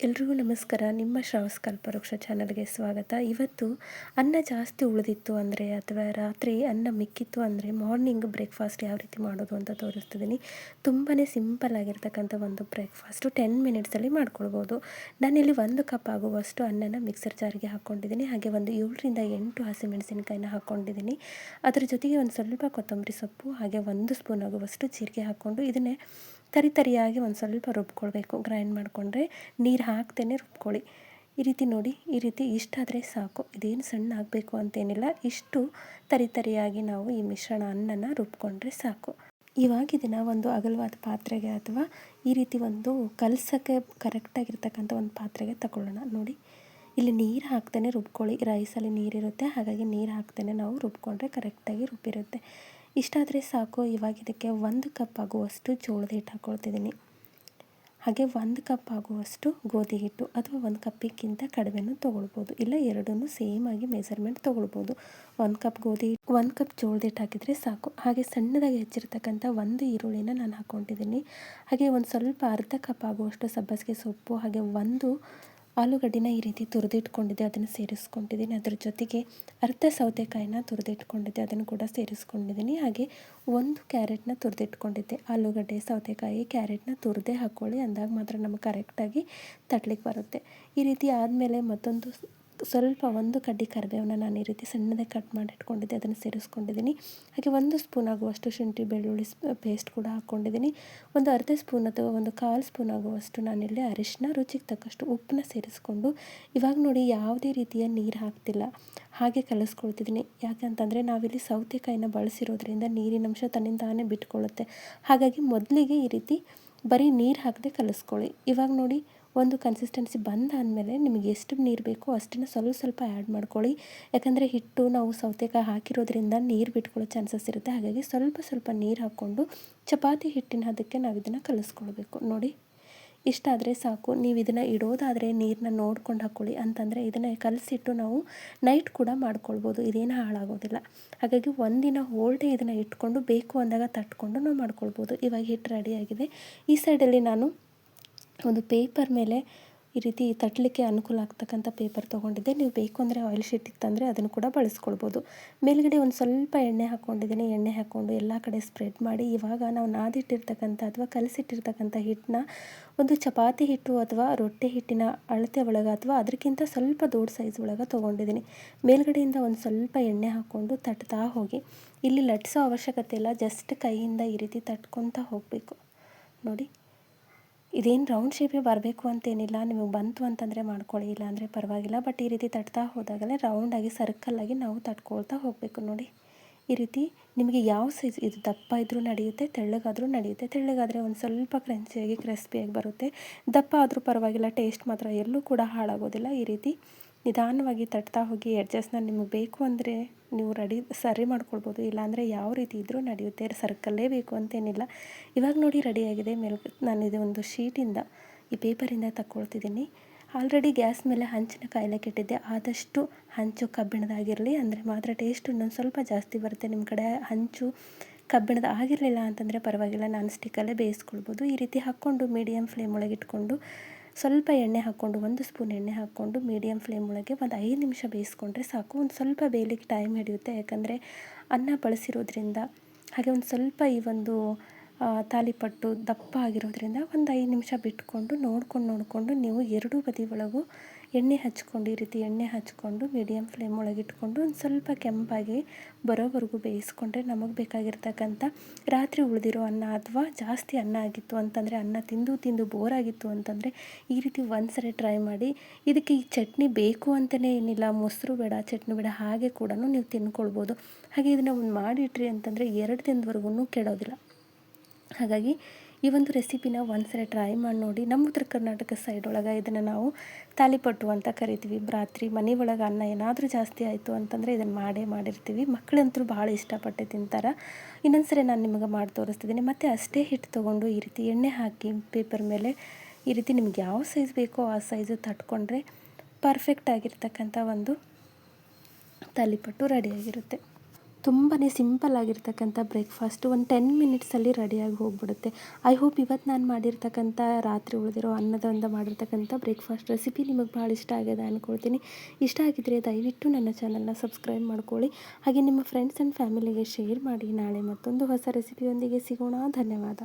ಎಲ್ರಿಗೂ ನಮಸ್ಕಾರ. ನಿಮ್ಮ ಶ್ರಾವಸ್ ಕಲ್ಪವೃಕ್ಷ ಚಾನಲ್ಗೆ ಸ್ವಾಗತ. ಇವತ್ತು ಅನ್ನ ಜಾಸ್ತಿ ಉಳಿದಿತ್ತು ಅಂದರೆ ಅಥವಾ ರಾತ್ರಿ ಅನ್ನ ಮಿಕ್ಕಿತ್ತು ಅಂದರೆ ಮಾರ್ನಿಂಗ್ ಬ್ರೇಕ್ಫಾಸ್ಟ್ ಯಾವ ರೀತಿ ಮಾಡೋದು ಅಂತ ತೋರಿಸ್ತಿದ್ದೀನಿ. ತುಂಬಾ ಸಿಂಪಲ್ ಆಗಿರ್ತಕ್ಕಂಥ ಒಂದು ಬ್ರೇಕ್ಫಾಸ್ಟು ಟೆನ್ ಮಿನಿಟ್ಸಲ್ಲಿ ಮಾಡ್ಕೊಳ್ಬೋದು. ನಾನಿಲ್ಲಿ ಒಂದು ಕಪ್ ಆಗುವಷ್ಟು ಅನ್ನನ ಮಿಕ್ಸರ್ ಜಾರಿಗೆ ಹಾಕ್ಕೊಂಡಿದ್ದೀನಿ ಹಾಗೆ ಒಂದು ಏಳರಿಂದ ಎಂಟು ಹಸಿಮೆಣಸಿನಕಾಯಿನ ಹಾಕ್ಕೊಂಡಿದ್ದೀನಿ ಅದರ ಜೊತೆಗೆ ಒಂದು ಸ್ವಲ್ಪ ಕೊತ್ತಂಬರಿ ಸೊಪ್ಪು ಹಾಗೆ ಒಂದು ಸ್ಪೂನ್ ಆಗುವಷ್ಟು ಜೀರಿಗೆ ಹಾಕ್ಕೊಂಡು ಇದನ್ನೇ ತರಿ ತರಿಯಾಗಿ ಒಂದು ಸ್ವಲ್ಪ ರುಬ್ಕೊಳ್ಬೇಕು. ಗ್ರೈಂಡ್ ಮಾಡಿಕೊಂಡ್ರೆ ನೀರು ಹಾಕ್ತೇನೆ ರುಬ್ಕೊಳ್ಳಿ. ಈ ರೀತಿ ನೋಡಿ, ಈ ರೀತಿ ಇಷ್ಟಾದರೆ ಸಾಕು. ಇದೇನು ಸಣ್ಣ ಆಗಬೇಕು ಅಂತೇನಿಲ್ಲ. ಇಷ್ಟು ತರಿ ತರಿಯಾಗಿ ನಾವು ಈ ಮಿಶ್ರಣ ಅನ್ನನ ರುಬ್ಕೊಂಡ್ರೆ ಸಾಕು. ಇವಾಗ ಇದನ್ನು ಒಂದು ಅಗಲವಾದ ಪಾತ್ರೆಗೆ ಅಥವಾ ಈ ರೀತಿ ಒಂದು ಕಲಸಕ್ಕೆ ಕರೆಕ್ಟಾಗಿರ್ತಕ್ಕಂಥ ಒಂದು ಪಾತ್ರೆಗೆ ತಗೊಳ್ಳೋಣ ನೋಡಿ, ಇಲ್ಲಿ ನೀರು ಹಾಕ್ತೇನೆ ರುಬ್ಕೊಳ್ಳಿ. ರೈಸಲ್ಲಿ ನೀರಿರುತ್ತೆ. ಹಾಗಾಗಿ ನೀರು ಹಾಕ್ತೇನೆ ನಾವು ರುಬ್ಕೊಂಡ್ರೆ ಕರೆಕ್ಟಾಗಿ ರುಬ್ಬಿರುತ್ತೆ. ಇಷ್ಟಾದರೆ ಸಾಕು, ಇವಾಗ ಇದಕ್ಕೆ ಒಂದು ಕಪ್ ಆಗುವಷ್ಟು ಜೋಳದ ಹಿಟ್ಟು ಹಾಕ್ಕೊಳ್ತಿದ್ದೀನಿ ಹಾಗೆ ಒಂದು ಕಪ್ ಆಗುವಷ್ಟು ಗೋಧಿ ಹಿಟ್ಟು ಅಥವಾ ಒಂದು ಕಪ್ಪಿಗಿಂತ ಕಡಿಮೆನೂ ತೊಗೊಳ್ಬೋದು. ಇಲ್ಲ, ಎರಡನ್ನೂ ಸೇಮ್ ಆಗಿ ಮೆಸರ್ಮೆಂಟ್ ತೊಗೊಳ್ಬೋದು. ಒಂದು ಕಪ್ ಗೋಧಿ ಹಿಟ್ಟು, ಒಂದು ಕಪ್ ಜೋಳದ ಹಿಟ್ಟು ಹಾಕಿದರೆ ಸಾಕು. ಹಾಗೆ ಸಣ್ಣದಾಗಿ ಹೆಚ್ಚಿರ್ತಕ್ಕಂಥ ಒಂದು ಈರುಳ್ಳಿನ ನಾನು ಹಾಕ್ಕೊಂಡಿದ್ದೀನಿ. ಹಾಗೆ ಒಂದು ಸ್ವಲ್ಪ ಅರ್ಧ ಕಪ್ ಆಗುವಷ್ಟು ಸಬ್ಬಸಿಗೆ ಸೊಪ್ಪು, ಹಾಗೆ ಒಂದು ಆಲೂಗಡ್ಡಿನ ಈ ರೀತಿ ತುರಿದಿಟ್ಕೊಂಡಿದ್ದೆ ಅದನ್ನು ಸೇರಿಸ್ಕೊಂಡಿದ್ದೀನಿ. ಅದ್ರ ಜೊತೆಗೆ ಅರ್ಧ ಸೌತೆಕಾಯಿನ ತುರಿದಿಟ್ಕೊಂಡಿದ್ದೆ, ಅದನ್ನು ಕೂಡ ಸೇರಿಸ್ಕೊಂಡಿದ್ದೀನಿ. ಹಾಗೆ ಒಂದು ಕ್ಯಾರೆಟ್ನ ತುರಿದಿಟ್ಕೊಂಡಿದ್ದೆ. ಆಲೂಗಡ್ಡೆ, ಸೌತೆಕಾಯಿ ಕ್ಯಾರೆಟ್ನ ತುರಿದೇ ಹಾಕ್ಕೊಳ್ಳಿ ಅಂದಾಗ ಮಾತ್ರ ನಮಗೆ ಕರೆಕ್ಟಾಗಿ ತಟ್ಲಿಕ್ಕೆ ಬರುತ್ತೆ. ಈ ರೀತಿ ಆದಮೇಲೆ ಮತ್ತೊಂದು ಸ್ವಲ್ಪ ಒಂದು ಕಡ್ಡಿ ಕರಿಬೇವನ್ನ ನಾನು ಈ ರೀತಿ ಸಣ್ಣದಾಗಿ ಕಟ್ ಮಾಡಿ ಇಟ್ಕೊಂಡಿದ್ದೆ, ಅದನ್ನು ಸೇರಿಸ್ಕೊಂಡಿದ್ದೀನಿ. ಹಾಗೆ ಒಂದು ಸ್ಪೂನ್ ಆಗುವಷ್ಟು ಶುಂಠಿ, ಬೆಳ್ಳುಳ್ಳಿ ಪೇಸ್ಟ್ ಕೂಡ ಹಾಕ್ಕೊಂಡಿದ್ದೀನಿ ಒಂದು ಅರ್ಧ ಸ್ಪೂನ್ ಅಥವಾ ಒಂದು ಕಾಲು ಸ್ಪೂನ್ ಆಗುವಷ್ಟು ನಾನಿಲ್ಲಿ ಅರಿಶಿನ, ರುಚಿಗೆ ತಕ್ಕಷ್ಟು ಉಪ್ಪನ್ನ ಸೇರಿಸ್ಕೊಂಡು ಇವಾಗ ನೋಡಿ ಯಾವುದೇ ರೀತಿಯ ನೀರು ಹಾಕ್ತಿಲ್ಲ. ಹಾಗೆ ಕಲಿಸ್ಕೊಳ್ತಿದ್ದೀನಿ. ಯಾಕಂತಂದರೆ ನಾವಿಲ್ಲಿ ಸೌತೆಕಾಯಿನ ಬಳಸಿರೋದ್ರಿಂದ ನೀರಿನಂಶ ತನ್ನಿಂದ ತಾನೇ ಬಿಟ್ಕೊಳ್ಳುತ್ತೆ. ಹಾಗಾಗಿ ಮೊದಲಿಗೆ ಈ ರೀತಿ ಬರೀ ನೀರು ಹಾಕದೆ ಕಲಿಸ್ಕೊಳ್ಳಿ. ಇವಾಗ ನೋಡಿ ಒಂದು ಕನ್ಸಿಸ್ಟೆನ್ಸಿ ಬಂದಾದಮೇಲೆ ನಿಮಗೆ ಎಷ್ಟು ನೀರು ಬೇಕೋ ಅಷ್ಟನ್ನು ಸ್ವಲ್ಪ ಸ್ವಲ್ಪ ಆ್ಯಡ್ ಮಾಡ್ಕೊಳ್ಳಿ. ಯಾಕಂದರೆ ಹಿಟ್ಟು ನಾವು ಸೌತೆಕಾಯಿ ಹಾಕಿರೋದ್ರಿಂದ ನೀರು ಬಿಟ್ಕೊಳ್ಳೋ ಚಾನ್ಸಸ್ ಇರುತ್ತೆ. ಹಾಗಾಗಿ ಸ್ವಲ್ಪ ಸ್ವಲ್ಪ ನೀರು ಹಾಕ್ಕೊಂಡು ಚಪಾತಿ ಹಿಟ್ಟಿನ ಹದಕ್ಕೆ ನಾವು ಇದನ್ನು ಕಲಿಸ್ಕೊಳ್ಬೇಕು. ನೋಡಿ ಇಷ್ಟಾದರೆ ಸಾಕು. ನೀವು ಇದನ್ನು ಇಡೋದಾದರೆ ನೀರನ್ನ ನೋಡ್ಕೊಂಡು ಹಾಕ್ಕೊಳ್ಳಿ ಅಂತಂದರೆ ಇದನ್ನು ಕಲಸಿಟ್ಟು ನಾವು ನೈಟ್ ಕೂಡ ಮಾಡ್ಕೊಳ್ಬೋದು. ಇದೇನು ಹಾಳಾಗೋದಿಲ್ಲ. ಹಾಗಾಗಿ ಒಂದಿನ ಹೋಲ್ ಡೇ ಇದನ್ನು ಇಟ್ಕೊಂಡು ಬೇಕು ಅಂದಾಗ ತಟ್ಕೊಂಡು ನಾವು ಮಾಡ್ಕೊಳ್ಬೋದು. ಇವಾಗ ಹಿಟ್ಟು ರೆಡಿಯಾಗಿದೆ ಈ ಸೈಡಲ್ಲಿ ನಾನು ಒಂದು ಪೇಪರ್ ಮೇಲೆ ಈ ರೀತಿ ತಟ್ಟಲಿಕ್ಕೆ ಅನುಕೂಲ ಆಗ್ತಕ್ಕಂಥ ಪೇಪರ್ ತೊಗೊಂಡಿದ್ದೆ. ನೀವು ಬೇಕು ಅಂದರೆ ಆಯಿಲ್ ಶೀಟ್ ಇತ್ತಂದರೆ ಅದನ್ನು ಕೂಡ ಬಳಸ್ಕೊಳ್ಬೋದು. ಮೇಲುಗಡೆ ಒಂದು ಸ್ವಲ್ಪ ಎಣ್ಣೆ ಹಾಕ್ಕೊಂಡಿದ್ದೀನಿ. ಎಣ್ಣೆ ಹಾಕ್ಕೊಂಡು ಎಲ್ಲ ಕಡೆ ಸ್ಪ್ರೆಡ್ ಮಾಡಿ ಇವಾಗ ನಾವು ನಾದಿಟ್ಟಿರ್ತಕ್ಕಂಥ ಅಥವಾ ಕಲಸಿಟ್ಟಿರ್ತಕ್ಕಂಥ ಹಿಟ್ಟನ್ನ ಒಂದು ಚಪಾತಿ ಹಿಟ್ಟು ಅಥವಾ ರೊಟ್ಟಿ ಹಿಟ್ಟಿನ ಅಳತೆ ಒಳಗೆ ಅಥವಾ ಅದಕ್ಕಿಂತ ಸ್ವಲ್ಪ ದೊಡ್ಡ ಸೈಜ್ ಒಳಗೆ ತೊಗೊಂಡಿದ್ದೀನಿ. ಮೇಲುಗಡೆಯಿಂದ ಒಂದು ಸ್ವಲ್ಪ ಎಣ್ಣೆ ಹಾಕ್ಕೊಂಡು ತಟ್ತಾ ಹೋಗಿ. ಇಲ್ಲಿ ಲಟ್ಸೋ ಅವಶ್ಯಕತೆ ಇಲ್ಲ. ಜಸ್ಟ್ ಕೈಯಿಂದ ಈ ರೀತಿ ತಟ್ಕೊತಾ ಹೋಗಬೇಕು. ನೋಡಿ. ಇದೇನು ರೌಂಡ್ ಶೇಪೇ ಬರಬೇಕು ಅಂತೇನಿಲ್ಲ. ನಿಮಗೆ ಬಂತು ಅಂತಂದರೆ ಮಾಡ್ಕೊಳ್ಳಿ ಇಲ್ಲ ಅಂದರೆ ಪರವಾಗಿಲ್ಲ. ಬಟ್ ಈ ರೀತಿ ತಟ್ತಾ ಹೋದಾಗಲೇ ರೌಂಡಾಗಿ ಸರ್ಕಲ್ಲಾಗಿ ನಾವು ತಟ್ಕೊಳ್ತಾ ಹೋಗಬೇಕು ನೋಡಿ. ಈ ರೀತಿ ನಿಮಗೆ ಯಾವ ಸೈಜ್ ಇದು ದಪ್ಪ ಇದ್ದರೂ ನಡೆಯುತ್ತೆ, ತೆಳ್ಳಗಾದರೂ ನಡೆಯುತ್ತೆ. ತೆಳ್ಳಗಾದರೆ ಒಂದು ಸ್ವಲ್ಪ ಕ್ರಂಚಿಯಾಗಿ ಕ್ರಿಸ್ಪಿಯಾಗಿ ಬರುತ್ತೆ. ದಪ್ಪ ಆದರೂ ಪರವಾಗಿಲ್ಲ ಟೇಸ್ಟ್ ಮಾತ್ರ ಎಲ್ಲೂ ಕೂಡ ಹಾಳಾಗೋದಿಲ್ಲ. ಈ ರೀತಿ ನಿಧಾನವಾಗಿ ತಟ್ತಾ ಹೋಗಿ ಎಡ್ಜಸ್ಟ್ನ ನಿಮಗೆ ಬೇಕು ಅಂದರೆ ನೀವು ರೆಡಿ ಸರಿ ಮಾಡ್ಕೊಳ್ಬೋದು. ಇಲ್ಲಾಂದರೆ ಯಾವ ರೀತಿ ಇದ್ದರೂ ನಡೆಯುತ್ತೆ. ಸರ್ಕಲ್ಲೇ ಬೇಕು ಅಂತೇನಿಲ್ಲ. ಇವಾಗ ನೋಡಿ ರೆಡಿಯಾಗಿದೆ ಮೇಲ್ ನಾನು ಇದು ಒಂದು ಶೀಟಿಂದ ಈ ಪೇಪರಿಂದ ತಕ್ಕೊಳ್ತಿದ್ದೀನಿ ಆಲ್ರೆಡಿ ಗ್ಯಾಸ್ ಮೇಲೆ ಹಂಚಿನ ಕಾಯಿಲೆ ಕೆಟ್ಟಿದ್ದೆ. ಆದಷ್ಟು ಹಂಚು ಕಬ್ಬಿಣದಾಗಿರಲಿ ಅಂದರೆ ಮಾತ್ರ ಟೇಸ್ಟ್ ಇನ್ನೊಂದು ಸ್ವಲ್ಪ ಜಾಸ್ತಿ ಬರುತ್ತೆ. ನಿಮ್ಮ ಕಡೆ ಹಂಚು ಕಬ್ಬಿಣದ ಆಗಿರಲಿಲ್ಲ ಅಂತಂದರೆ ಪರವಾಗಿಲ್ಲ. ನಾನ್ ಸ್ಟಿಕ್ಕಲ್ಲೇ ಬೇಯಿಸ್ಕೊಳ್ಬೋದು. ಈ ರೀತಿ ಹಾಕ್ಕೊಂಡು ಮೀಡಿಯಮ್ ಫ್ಲೇಮ್ ಒಳಗೆ ಇಟ್ಕೊಂಡು ಸ್ವಲ್ಪ ಎಣ್ಣೆ ಹಾಕ್ಕೊಂಡು ಒಂದು ಸ್ಪೂನ್ ಎಣ್ಣೆ ಹಾಕ್ಕೊಂಡು ಮೀಡಿಯಮ್ ಫ್ಲೇಮ್ ಒಳಗೆ ಒಂದು ಐದು ನಿಮಿಷ ಬೇಯಿಸ್ಕೊಂಡ್ರೆ ಸಾಕು. ಒಂದು ಸ್ವಲ್ಪ ಬೇಯಲಿಕ್ಕೆ ಟೈಮ್ ಹಿಡಿಯುತ್ತೆ. ಯಾಕಂದರೆ ಅನ್ನ ಬಳಸಿರೋದ್ರಿಂದ, ಹಾಗೆ ಒಂದು ಸ್ವಲ್ಪ ಈ ಒಂದು ತಾಲಿಪಟ್ಟು ದಪ್ಪ ಆಗಿರೋದ್ರಿಂದ ಒಂದು ಐದು ನಿಮಿಷ ಬಿಟ್ಕೊಂಡು ನೋಡ್ಕೊಂಡು ನೋಡಿಕೊಂಡು ನೀವು ಎರಡೂ ಬದಿ ಒಳಗೂ ಎಣ್ಣೆ ಹಚ್ಕೊಂಡು, ಈ ರೀತಿ ಎಣ್ಣೆ ಹಚ್ಕೊಂಡು ಮೀಡಿಯಮ್ ಫ್ಲೇಮ್ ಒಳಗೆ ಇಟ್ಕೊಂಡು ಒಂದು ಸ್ವಲ್ಪ ಕೆಂಪಾಗಿ ಬರೋವರೆಗೂ ಬೇಯಿಸ್ಕೊಂಡ್ರೆ ನಮಗೆ ಬೇಕಾಗಿರ್ತಕ್ಕಂಥ ರಾತ್ರಿ ಉಳಿದಿರೋ ಅನ್ನ ಅಥವಾ ಜಾಸ್ತಿ ಅನ್ನ ಆಗಿತ್ತು ಅಂತಂದರೆ, ಅನ್ನ ತಿಂದು ತಿಂದು ಬೋರ್ ಆಗಿತ್ತು ಅಂತಂದರೆ ಈ ರೀತಿ ಒಂದು ಸರಿ ಟ್ರೈ ಮಾಡಿ. ಇದಕ್ಕೆ ಈ ಚಟ್ನಿ ಬೇಕು ಅಂತಲೇ ಏನಿಲ್ಲ, ಮೊಸರು ಬೇಡ, ಚಟ್ನಿ ಬೇಡ, ಹಾಗೆ ಕೂಡ ನೀವು ತಿನ್ಕೊಳ್ಬೋದು. ಹಾಗೆ ಇದನ್ನು ಒಂದು ಮಾಡಿಟ್ರಿ ಅಂತಂದರೆ ಎರಡು ದಿನದವರೆಗೂ ಕೆಡೋದಿಲ್ಲ. ಹಾಗಾಗಿ ಈ ಒಂದು ರೆಸಿಪಿನ ಒಂದ್ಸರಿ ಟ್ರೈ ಮಾಡಿ ನೋಡಿ. ನಮ್ಮ ಉತ್ತರ ಕರ್ನಾಟಕ ಸೈಡ್ ಒಳಗೆ ಇದನ್ನು ನಾವು ತಾಲಿಪಟ್ಟು ಅಂತ ಕರಿತೀವಿ. ರಾತ್ರಿ ಮನೆ ಒಳಗೆ ಅನ್ನ ಏನಾದರೂ ಜಾಸ್ತಿ ಆಯಿತು ಅಂತಂದರೆ ಇದನ್ನು ಮಾಡೇ ಮಾಡಿರ್ತೀವಿ. ಮಕ್ಕಳಂತೂ ಭಾಳ ಇಷ್ಟಪಟ್ಟು ತಿಂತಾರೆ. ಇನ್ನೊಂದು ಸರಿ ನಾನು ನಿಮಗೆ ಮಾಡಿ ತೋರಿಸ್ತಿದ್ದೀನಿ ಮತ್ತು ಅಷ್ಟೇ ಹಿಟ್ಟು ತೊಗೊಂಡು ಈ ರೀತಿ ಎಣ್ಣೆ ಹಾಕಿ ಪೇಪರ್ ಮೇಲೆ ಈ ರೀತಿ ನಿಮ್ಗೆ ಯಾವ ಸೈಜ್ ಬೇಕೋ ಆ ಸೈಜು ತಟ್ಕೊಂಡ್ರೆ ಪರ್ಫೆಕ್ಟ್ ಆಗಿರ್ತಕ್ಕಂಥ ಒಂದು ತಾಲಿಪಟ್ಟು ರೆಡಿಯಾಗಿರುತ್ತೆ ತುಂಬಾ ಸಿಂಪಲ್ ಆಗಿರ್ತಕ್ಕಂಥ ಬ್ರೇಕ್ಫಾಸ್ಟು ಒಂದು ಟೆನ್ ಮಿನಿಟ್ಸಲ್ಲಿ ರೆಡಿಯಾಗಿ ಹೋಗ್ಬಿಡುತ್ತೆ. ಐ ಹೋಪ್ ಇವತ್ತು ನಾನು ಮಾಡಿರ್ತಕ್ಕಂಥ ರಾತ್ರಿ ಉಳಿದಿರೋ ಅನ್ನದಿಂದ ಮಾಡಿರ್ತಕ್ಕಂಥ ಬ್ರೇಕ್ಫಾಸ್ಟ್ ರೆಸಿಪಿ ನಿಮಗೆ ಭಾಳ ಇಷ್ಟ ಆಗಿದೆ ಅಂದ್ಕೊಳ್ತೀನಿ ಇಷ್ಟ ಆಗಿದ್ದರೆ ದಯವಿಟ್ಟು ನನ್ನ ಚಾನಲ್ನ ಸಬ್ಸ್ಕ್ರೈಬ್ ಮಾಡ್ಕೊಳ್ಳಿ. ಹಾಗೆ ನಿಮ್ಮ ಫ್ರೆಂಡ್ಸ್ ಆ್ಯಂಡ್ ಫ್ಯಾಮಿಲಿಗೆ ಶೇರ್ ಮಾಡಿ. ನಾಳೆ ಮತ್ತೊಂದು ಹೊಸ ರೆಸಿಪಿಯೊಂದಿಗೆ ಸಿಗೋಣ. ಧನ್ಯವಾದ.